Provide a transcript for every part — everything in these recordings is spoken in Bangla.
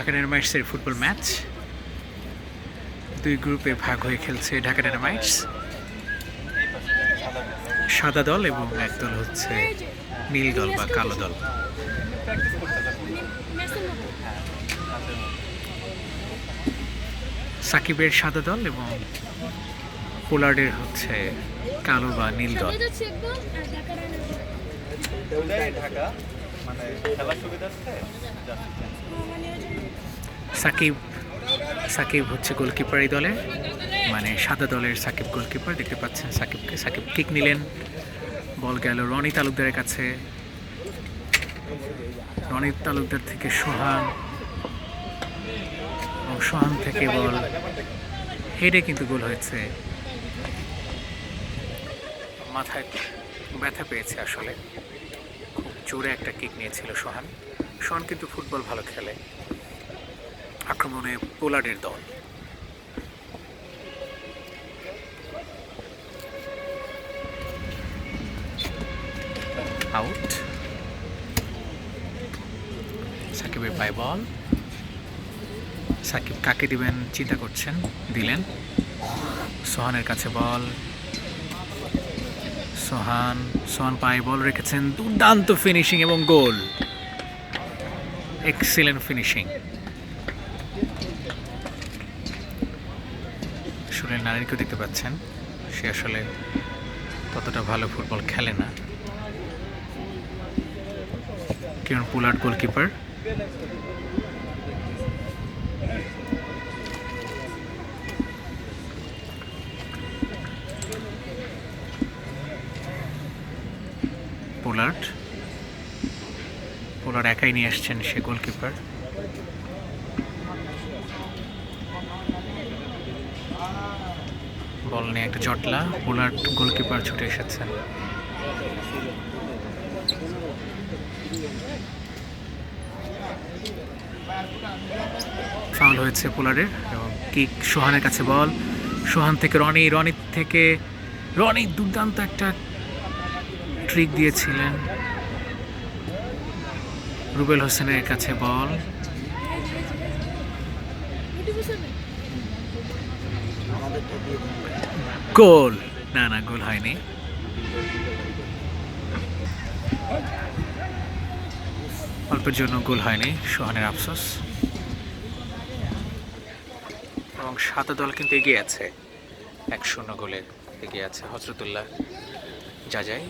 ঢাকা ডায়নামাইটসের ফুটবল ম্যাচ দুই গ্রুপে ভাগ হয়ে খেলছে ঢাকা ডায়নামাইটস সাদা দল এবং এক দল হচ্ছে নীল দল বা কালো দল। সাকিবের সাদা দল এবং পোলার্ডের হচ্ছে কালো বা নীল দল। ঢাকা মানে খেলার সুবিধার্থে সাকিব সাকিব হচ্ছে গোলকিপার এই দলে। মানে সাদা দলের সাকিব গোলকিপার দেখতে পাচ্ছেন সাকিবকে। সাকিব কিক নিলেন। বল গেল রনি তালুকদারের কাছে। রনি তালুকদার থেকে সোহান। এবং সোহান থেকে বল হেডে কিন্তু গোল হয়েছে। মাথায় ব্যথা পেয়েছে আসলে। খুব জোরে একটা কিক নিয়েছিল সোহান। সোহান কিন্তু ফুটবল ভালো খেলে। আক্রমণে পোলার্ডের দল। আউট সাকিবের পায়ে বল। সাকিব কাকে দিবেন চিন্তা করছেন? দিলেন। সোহানের কাছে বল। সোহান সোহান পায়ে বল রেখেছেন। দুর্দান্ত ফিনিশিং এবং গোল। এক্সিলেন্ট ফিনিশিং সুনীল নারীনকেও দেখতে পাচ্ছেন? সে আসলে ততটা ভালো ফুটবল খেলে না। কিরণ পুলার গোলকিপার। পোলার্ড পোলার একাই নিয়ে আসছেন সে গোলকিপার। বল নিয়ে একটা জটলা পোলার গোলকিপার ছুটে এসেছেন ফাউল হয়েছে পোলারের এবং কিক সোহানের কাছে বল। সোহান থেকে রনি রনি থেকে, রনি দুর্দান্ত একটা ট্রিক দিয়েছিলেন। রুবেল হোসেনের কাছে বল। গোল। না না, গোল হয়নি। অল্পের জন্য গোল হয়নি, সোহানের আফসোস। এবং সাদা দল কিন্তু এগিয়ে আছে। এক শূন্য গোলে এগিয়ে আছে হজরতুল্লাহ যাজাই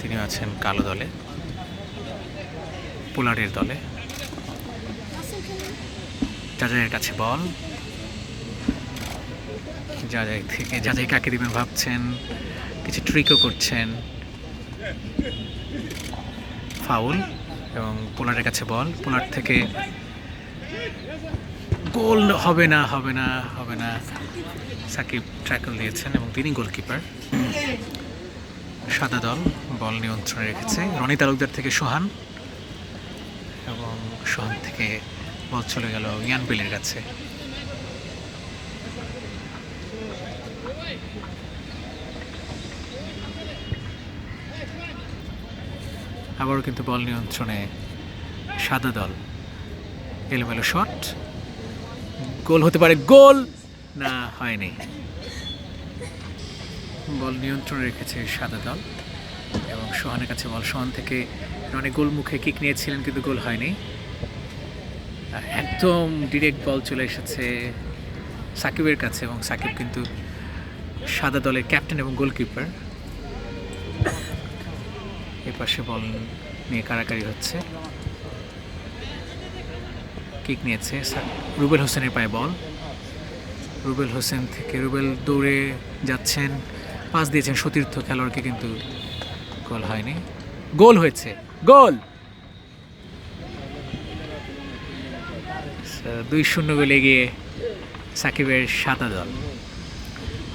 তিনি আছেন কালো দলে, পোলারের দলে। যাজাইয়ের কাছে বল। যাজাই থেকে যাজাই কাকে দিবেন ভাবছেন, কিছু ট্রিকও করছেন। ফাউল এবং পোলারের কাছে বল। পোলার থেকে গোল হবে না হবে না হবে না। সাকিব ট্র্যাকল দিয়েছেন এবং তিনি গোলকিপার। সাদা দল বল নিয়ন্ত্রণে রেখেছে। রনি তালুকদার থেকে সোহান এবং সোহান থেকে বল চলে গেল ইয়ান বেলের কাছে। আবারও কিন্তু বল নিয়ন্ত্রণে সাদা দল। এলোমেলো শট। গোল হতে পারে, গোল! না, হয়নি। বল নিয়ন্ত্রণে রেখেছে সাদা দল। এবং সোহানের কাছে বল, সোহান থেকে অনেক গোল মুখে কিক নিয়েছিলেন, কিন্তু গোল হয়নি। একদম ডিরেক্ট বল চলে এসেছে সাকিবের কাছে, এবং সাকিব কিন্তু সাদা দলের ক্যাপ্টেন এবং গোলকিপার এপাশে বল নিয়ে কারাকারি হচ্ছে। কিক নিয়েছে। রুবেল হোসেনের পায়ে বল। রুবেল হোসেন থেকে রুবেল দৌড়ে যাচ্ছেন। পাস দিয়েছেন সতীর্থ খেলোয়াড়কে কিন্তু গোল হয়নি। গোল হয়েছে। গোল! দুই শূন্য গোলে গিয়ে সাকিবের সাদা দল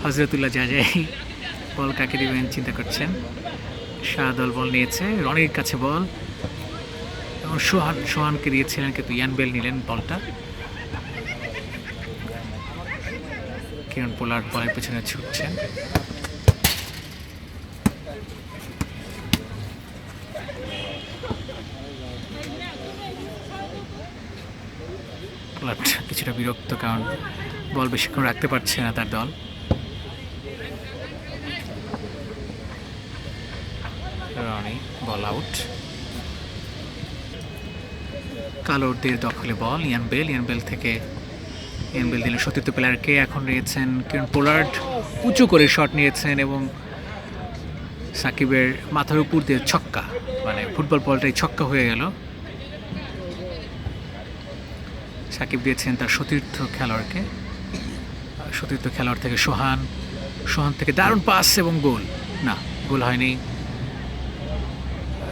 হজরতুল্লাহ জাজাই বল কাকে দিবেন চিন্তা করছেন? সাদা দল বল নিয়েছে। রনির কাছে বল। এবং সোহান, সোহানকে দিয়েছিলেন কিন্তু ইয়ান বেল নিলেন বলটা। কিরণ পোলার বলের পেছনে ছুটছেন। কিছুটা বিরক্ত কারণ বল বেশিক্ষণ রাখতে পারছে না তার দল। কালোরদের দখলে বল। ইয়ান বেল ইয়ান বেল থেকে ইয়ান বেল দিলেন সতীর্থ প্লেয়ারকে এখন নিয়েছেন কিরণ পোলার্ড। উঁচু করে শট নিয়েছেন এবং সাকিবের মাথার উপর দিয়ে ছক্কা মানে ফুটবল বলটাই ছক্কা হয়ে গেল। সাকিব দিয়েছেন তার সতীর্থ খেলোয়াড়কে। সতীর্থ খেলোয়াড় থেকে সোহান। সোহান থেকে দারুণ পাস এবং গোল। না, গোল হয়নি।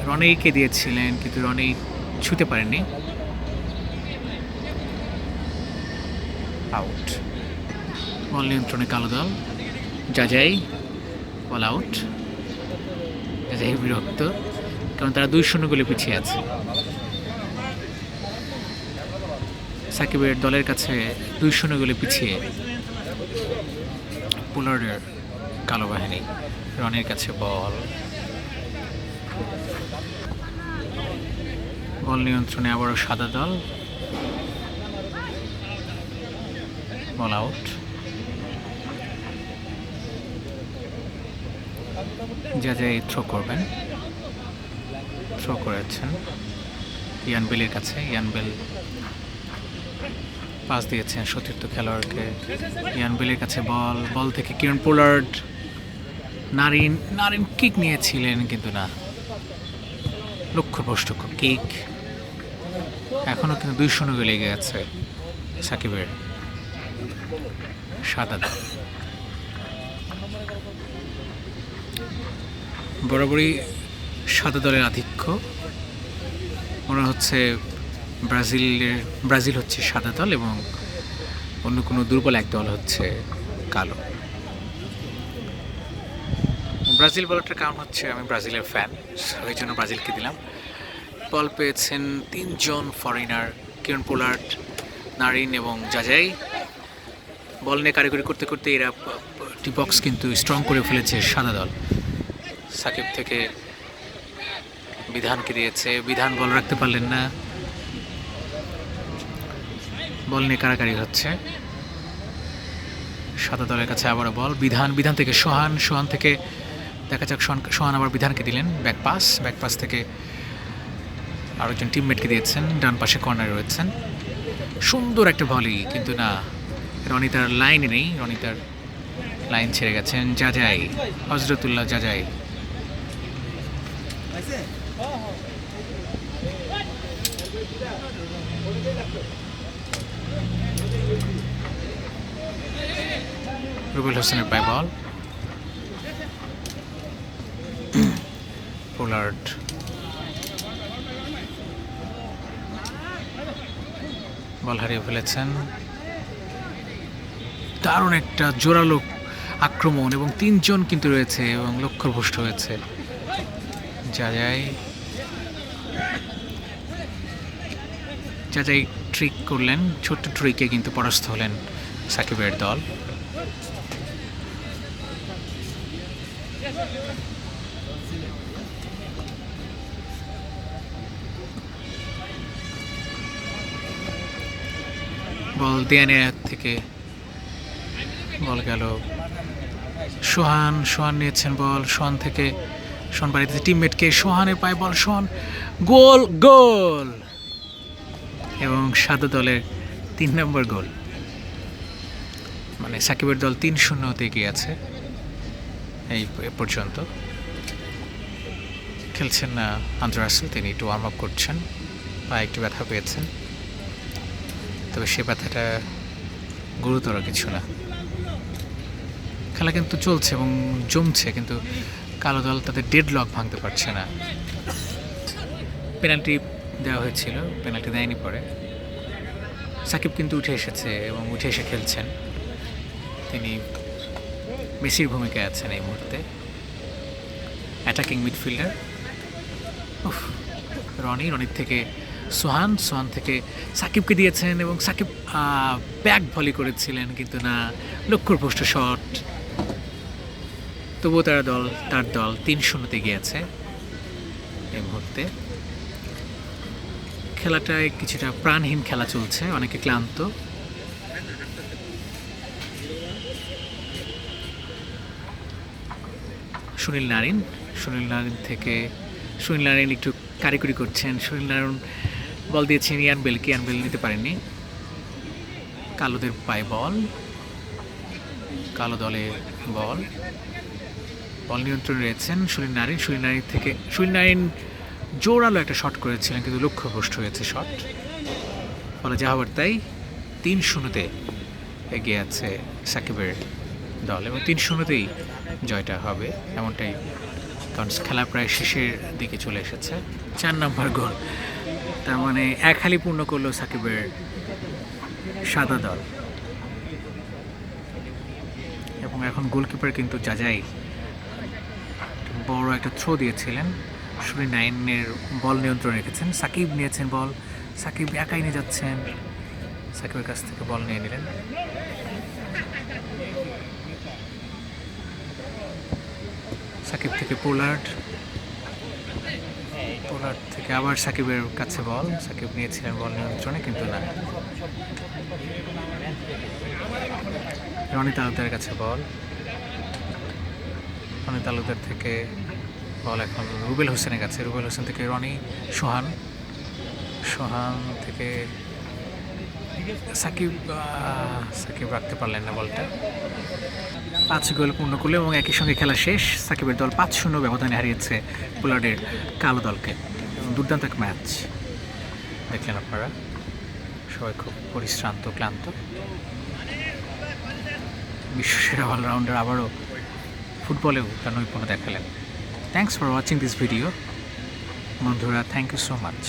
রনেইকে দিয়েছিলেন, কিন্তু রনেই ছুতে পারেননি। আউট বল নিয়ন্ত্রণে কালো দল যাজাই বল আউট যাজাই বিরক্ত কারণ তারা দুই শূন্য পিছিয়ে আছে। সাকিবের দলের কাছে দুই শূন্য পিছিয়ে পোলার্ডের কালো বাহিনী, রনের কাছে বল। বল নিয়ন্ত্রণে আবারও সাদা দল। বল আউট যা যা থ্রো করবেন। থ্রো করেছেন। ইয়ান বেলের কাছে। ইয়ান বেল পাস দিয়েছেন সতীর্থ খেলোয়াড়কে। ইয়ান বেলের কাছে বল। বল থেকে Kieron Pollard, Narine Narine kick নিয়েছিলেন কিন্তু না। লক্ষ্যভ্রষ্ট কিক এখনও কিন্তু দুই শূন্য লেগে গেছে সাকিবের। সাদা বরাবরই সাদা দলের আধিক্য। মনে হচ্ছে ব্রাজিলের, ব্রাজিল হচ্ছে সাদা দল এবং অন্য কোনো দুর্বল এক দল হচ্ছে কালো। ব্রাজিল বলাটার কারণ হচ্ছে আমি ব্রাজিলের ফ্যান ওই জন্য ব্রাজিলকে দিলাম। বল পেয়েছেন তিনজন ফরেনার কিরণ পোলার্ট নারিন এবং জাজাই। বল নিয়ে কারিগরি করতে করতে এরা টি বক্স কিন্তু স্ট্রং করে ফেলেছে সাদা দল। সাকিব থেকে বিধানকে দিয়েছে। বিধান বল রাখতে পারলেন না। বল নিয়ে কারাকারি হচ্ছে সাদা দলের কাছে আবারও বল। বিধান বিধান থেকে সোহান সোহান থেকে দেখা যাক, সোহান সোহান আবার বিধানকে দিলেন। ব্যাক পাস ব্যাক পাস থেকে আরেকজন টিমমেটকে দিয়েছেন। ডান পাশে কর্নারে রয়েছেন। সুন্দর একটা ভলি কিন্তু না রনিতার লাইনে নেই, রনিতার লাইন ছেড়ে গেছেন যাজাই হজরতুল্লাহ যাজাই রুবেল হোসেনের পায় বল পোলার্ড। বল হারিয়ে ফেলেছেন। দারুণ একটা জোরালো আক্রমণ এবং তিনজন কিন্তু রয়েছে এবং লক্ষ্যভ্রষ্ট হয়েছে। যা যায় যা যাই ট্রিক করলেন, ছোট্ট ট্রিকে কিন্তু পরাস্ত হলেন সাকিবের দল। বল দেয়ানের থেকে বল গেল। সোহান সোহান নিয়েছেন বল। সোহান থেকে, সোহান বাড়িতে টিমমেটকে সোহানের পায়ে বল। সোহান, গোল গোল। এবং সাদা দলের তিন নম্বর গোল। মানে সাকিবের দল তিন শূন্য হতে এগিয়ে আছে। এই পর্যন্ত। খেলছেন না আন্দর তিনি একটু ওয়ার্ম আপ করছেন। বা একটু ব্যথা পেয়েছেন। তবে সে ব্যথাটা গুরুতর কিছু না। খেলা কিন্তু চলছে এবং জমছে, কিন্তু কালো দল তাদের ডেড লক ভাঙতে পারছে না। পেনাল্টি দেওয়া হয়েছিল পেনাল্টি দেয়নি পরে। সাকিব কিন্তু উঠে এসেছে এবং উঠে এসে খেলছেন। তিনি মেসির ভূমিকায় আছেন এই মুহূর্তে। অ্যাটাকিং মিডফিল্ডার রনি, রনির থেকে সোহান সোহান থেকে সাকিবকে দিয়েছেন এবং সাকিব ব্যাক ভলি করেছিলেন, কিন্তু না, লক্ষ্যভ্রষ্ট শট তবুও তার দল তার দল তিন শূন্যতে গিয়েছে এই মুহূর্তে। খেলাটায় কিছুটা প্রাণহীন খেলা চলছে, অনেকে ক্লান্ত। সুনীল নারিন সুনীল নারিন থেকে, সুনীল নারিন একটু কারিগরি করছেন। সুনীল নারায়ণ বল দিয়েছেন ইয়ান বেলকে ইয়ান বেল নিতে পারেননি। কালোদের পায়ে বল। কালো দলে বল। বল নিয়ন্ত্রণে রয়েছেন সুনীল নারিন সুনীল নারিন থেকে সুনীল নারিন জোরালো একটা শট করেছিলেন, কিন্তু লক্ষ্যভ্রষ্ট হয়েছে শট ফলে যাহবার তাই তিন শূন্যতে এগিয়ে আছে সাকিবের দল এবং তিন শূন্যতেই জয়টা হবে, এমনটাই কারণ খেলা প্রায় শেষের দিকে চলে এসেছে। চার নম্বর গোল। তার মানে এক হালি পূর্ণ করল সাকিবের সাদা দল। এবং এখন গোলকিপার কিন্তু যা যাজাই বড় একটা থ্রো দিয়েছিলেন। সুরি নাইনের বল নিয়ন্ত্রণ রেখেছেন। সাকিব নিয়েছেন বল সাকিব একাই নিয়ে যাচ্ছেন। সাকিবের কাছ থেকে বল নিয়ে নিলেন। সাকিব থেকে পোলার্ড পোলার্ড থেকে আবার সাকিবের কাছে বল সাকিব নিয়েছিলেন বল নিয়ন্ত্রণে, কিন্তু না। রনি তালুকদারের কাছে বল রনি তালুকদার থেকে বল এখন রুবেল হোসেনের কাছে। রুবেল হোসেন থেকে রনি, সোহান। সোহান থেকে সাকিব সাকিব রাখতে পারলেন না বলটা। পাঁচ গোল পূর্ণ করল এবং একই সঙ্গে খেলা শেষ। সাকিবের দল পাঁচ শূন্য ব্যবধানে হারিয়েছে পোলার্ডের কালো দলকে। দুর্দান্ত এক ম্যাচ। দেখলেন আপনারা? সবাই খুব পরিশ্রান্ত, ক্লান্ত। বিশ্বসেরা অলরাউন্ডার আবারও ফুটবলেও তার নৈপুণ্য দেখালেন। Thanks for watching this video বন্ধুরা থ্যাংক ইউ সো মাচ